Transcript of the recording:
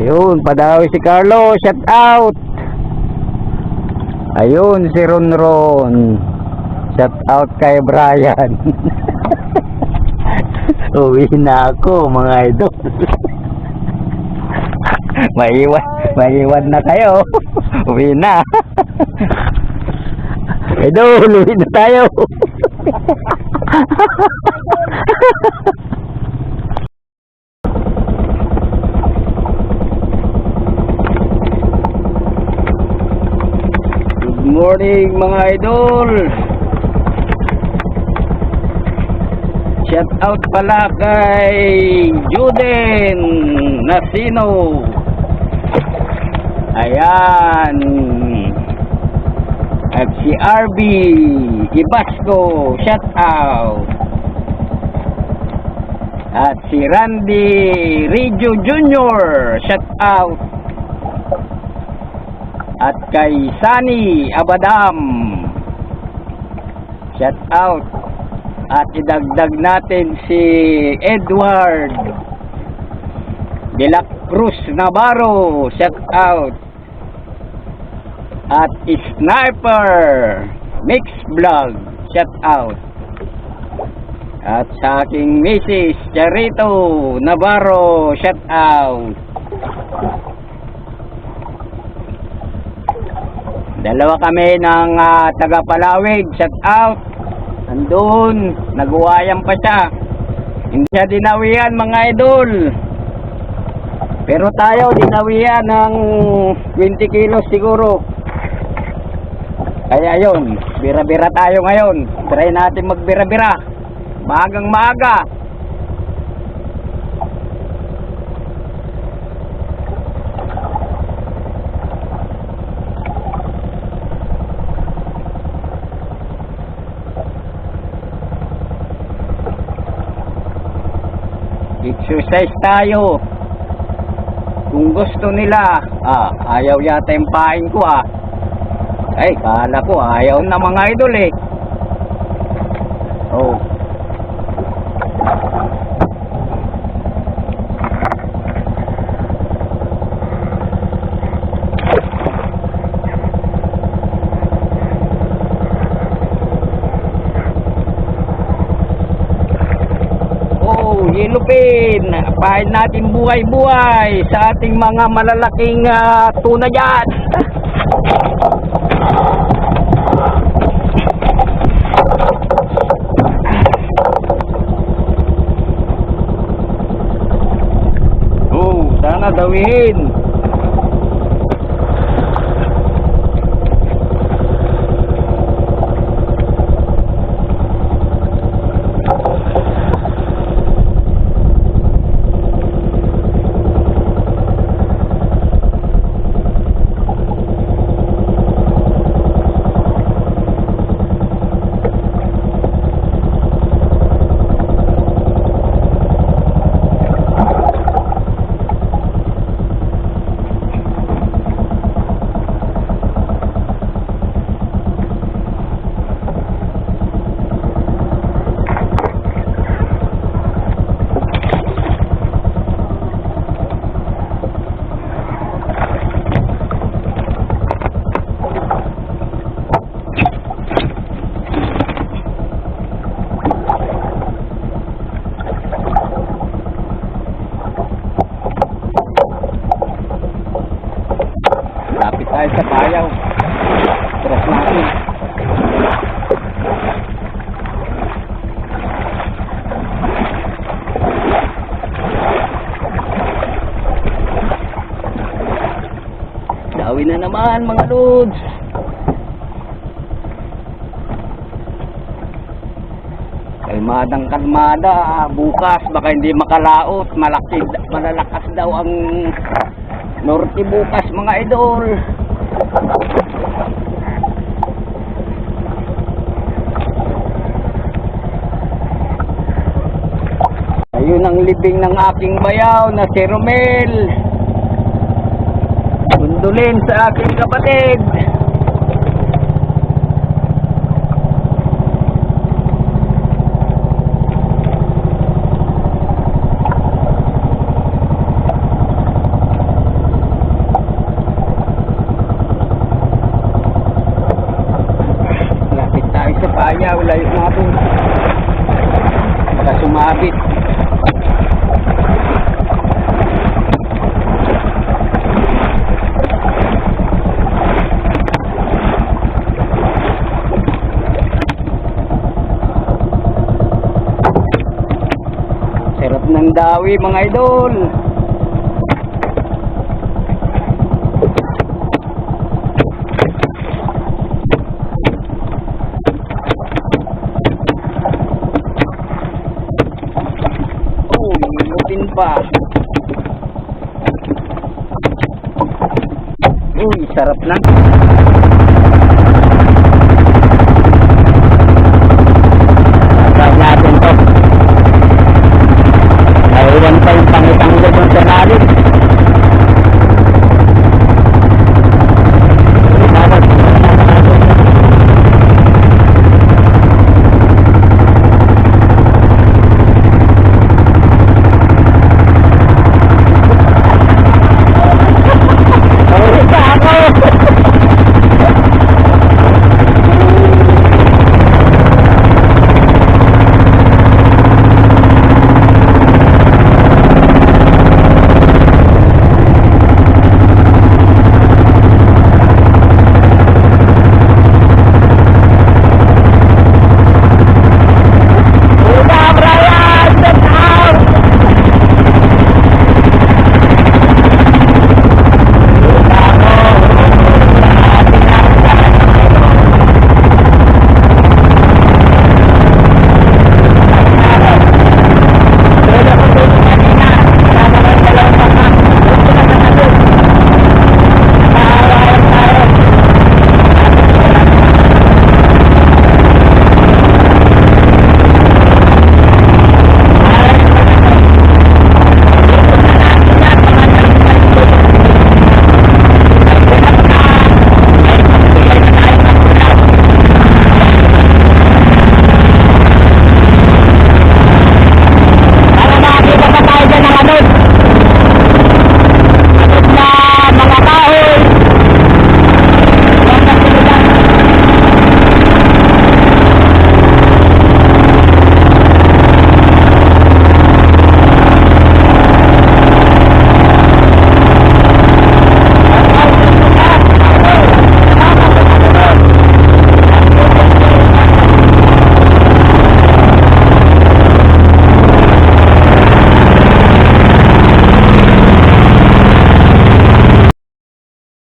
Ayun, padawi si Carlo, shout out. Ayun, si Ronron. Shout out kay Brian. Uwi na ako, mga idol. maiwan, maiwan na kayo. Uwi na. idol, uwi na tayo. Morning mga idol. Shout out pala kay Juden Nasino. Ayan. At si RB Ibasco, shout out. At si Randy Rijo Jr., shout out. At kay Sunny Abadam, shout out. At idagdag natin si Edward De La Cruz Navarro, shout out. At Sniper Mix Vlog, shout out. At sa aking Mrs. Charito Navarro, shout out. Dalawa kami ng ah, taga Palawig, shout out. Andun, naguwayan pa siya. Hindi siya dinawian mga idol. Pero tayo dinawian ng 20 kilos siguro. Kaya yun, bira-bira tayo ngayon. Try natin magbira-bira. Maagang maaga. Exercise tayo. Kung gusto nila, ah, ayaw yata yung pain ko ah. Ay, kala ko ayaw na mga idol eh. Oh. Pin. Pahin natin buhay-buhay sa ating mga malalaking ah, tuna dyan. oh, sana dawihin. Tayo sa bayaw. Tras natin. Dawi na naman mga lods. Kalmadang kalmada. Bukas baka hindi makalaot. Malaki, malalakas daw ang Norte bukas mga idol. Ayun ang libing ng aking bayaw na si Romel. Kundulin sa aking kapatid. Pauwi mga idol. Oh, inutin pa. Uy, sarap na. Got it.